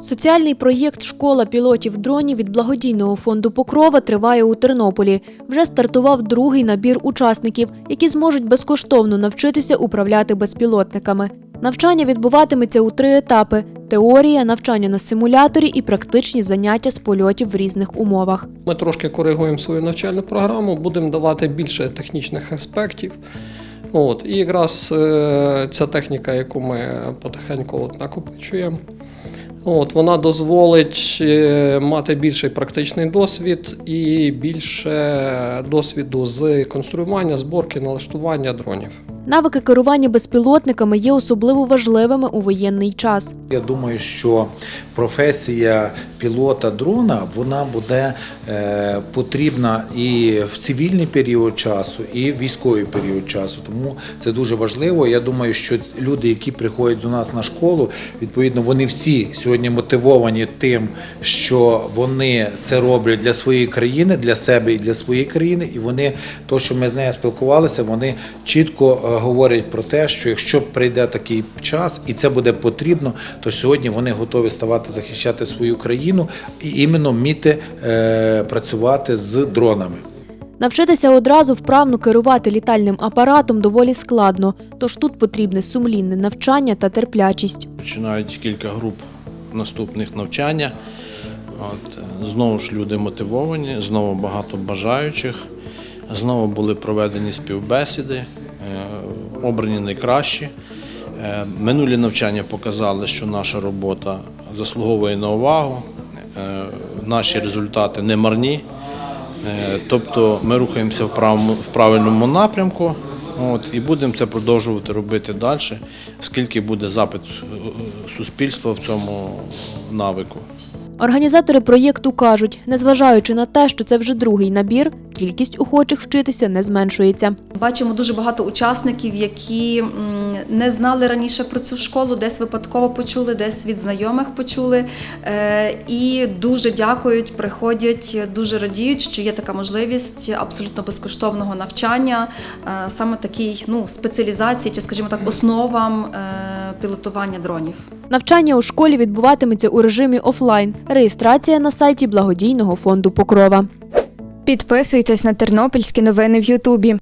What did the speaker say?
Соціальний проєкт Школа пілотів дронів від благодійного фонду Покрова триває у Тернополі. Вже стартував другий набір учасників, які зможуть безкоштовно навчитися управляти безпілотниками. Навчання відбуватиметься у три етапи: теорія, навчання на симуляторі і практичні заняття з польотів в різних умовах. Ми трошки коригуємо свою навчальну програму, будемо давати більше технічних аспектів. От, і якраз е, ця техніка, яку ми потихеньку от накопичуємо, от, вона дозволить е, мати більший практичний досвід і більше досвіду з конструювання, зборки, налаштування дронів. Навики керування безпілотниками є особливо важливими у воєнний час. Я думаю, що професія пілота дрона вона буде е, потрібна і в цивільний період часу, і в військовий період часу. Тому це дуже важливо. Я думаю, що люди, які приходять до нас на школу, відповідно, вони всі сьогодні мотивовані тим, що вони це роблять для своєї країни, для себе і для своєї країни. І вони, то, що ми з нею спілкувалися, вони чітко е, говорять про те, що якщо прийде такий час і це буде потрібно, то сьогодні вони готові ставати захищати свою країну і іменно вміти е, працювати з дронами. Навчитися одразу вправно керувати літальним апаратом доволі складно, тож тут потрібне сумлінне навчання та терплячість. Починають кілька груп наступних навчання. От, е, знову ж люди мотивовані, знову багато бажаючих. Знову були проведені співбесіди, обрані найкращі. Е, Минулі навчання показали, що наша робота заслуговує на увагу, е, наші результати не марні. Е, Тобто ми рухаємося в правильному напрямку от, і будемо це продовжувати робити далі, скільки буде запит суспільства в цьому навику. Організатори проєкту кажуть, незважаючи на те, що це вже другий набір, кількість охочих вчитися не зменшується. Бачимо дуже багато учасників, які не знали раніше про цю школу, десь випадково почули, десь від знайомих почули. Е, І дуже дякують, приходять, дуже радіють, що є така можливість абсолютно безкоштовного навчання, е, саме такій ну, спеціалізації чи, скажімо так, основам е, пілотування дронів. Навчання у школі відбуватиметься у режимі офлайн. Реєстрація на сайті благодійного фонду Покрова. Підписуйтесь на тернопільські новини в Ютубі.